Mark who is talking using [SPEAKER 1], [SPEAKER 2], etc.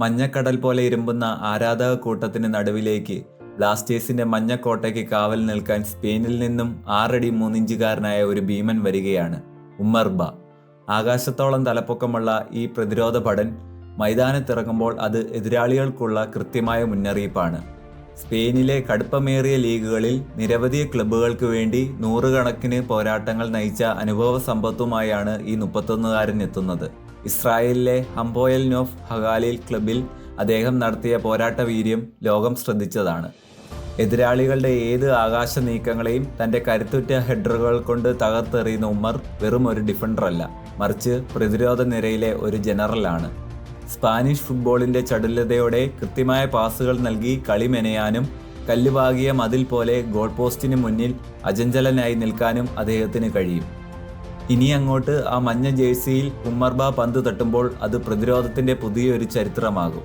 [SPEAKER 1] മഞ്ഞക്കടൽ പോലെ ഇരുമ്പുന്ന ആരാധക കൂട്ടത്തിന് നടുവിലേക്ക് ബ്ലാസ്റ്റേഴ്സിന്റെ മഞ്ഞക്കോട്ടയ്ക്ക് കാവൽ നിൽക്കാൻ സ്പെയിനിൽ നിന്നും ആറടി മൂന്നിഞ്ചുകാരനായ ഒരു ഭീമൻ വരികയാണ് ഉമ്മർബ ആകാശത്തോളം തലപ്പൊക്കമുള്ള ഈ പ്രതിരോധ പടൻ മൈതാനത്തിറങ്ങുമ്പോൾ അത് എതിരാളികൾക്കുള്ള കൃത്യമായ മുന്നറിയിപ്പാണ്. സ്പെയിനിലെ കടുപ്പമേറിയ ലീഗുകളിൽ നിരവധി ക്ലബ്ബുകൾക്ക് വേണ്ടി നൂറുകണക്കിന് പോരാട്ടങ്ങൾ നയിച്ച അനുഭവ സമ്പത്തുമായാണ് ഈ മുപ്പത്തൊന്നുകാരൻ എത്തുന്നത്. ഇസ്രായേലിലെ ഹംബോയൽ നോഫ് ഹഗാലിൽ ക്ലബിൽ അദ്ദേഹം നടത്തിയ പോരാട്ട വീര്യം ലോകം ശ്രദ്ധിച്ചതാണ്. എതിരാളികളുടെ ഏത് ആകാശ നീക്കങ്ങളെയും തന്റെ കരുത്തുറ്റ ഹെഡറുകൾ കൊണ്ട് തകർത്തെറിയുന്ന ഉമ്മർ വെറും ഒരു ഡിഫൻഡറല്ല മറിച്ച് പ്രതിരോധ നിരയിലെ ഒരു ജനറലാണ്. സ്പാനിഷ് ഫുട്ബോളിന്റെ ചടുലതയോടെ കൃത്യമായ പാസുകൾ നൽകി കളി മെനയാനും കല്ലുപാകിയ മതിൽ പോലെ ഗോൾ പോസ്റ്റിന് മുന്നിൽ അജഞ്ചലനായി നിൽക്കാനും അദ്ദേഹത്തിന് കഴിയും. ഇനി അങ്ങോട്ട് ആ മഞ്ഞ ജേഴ്സിയിൽ ഉമ്മർബ പന്ത് തട്ടുമ്പോൾ അത് പ്രതിരോധത്തിന്റെ പുതിയൊരു ചരിത്രമാകും.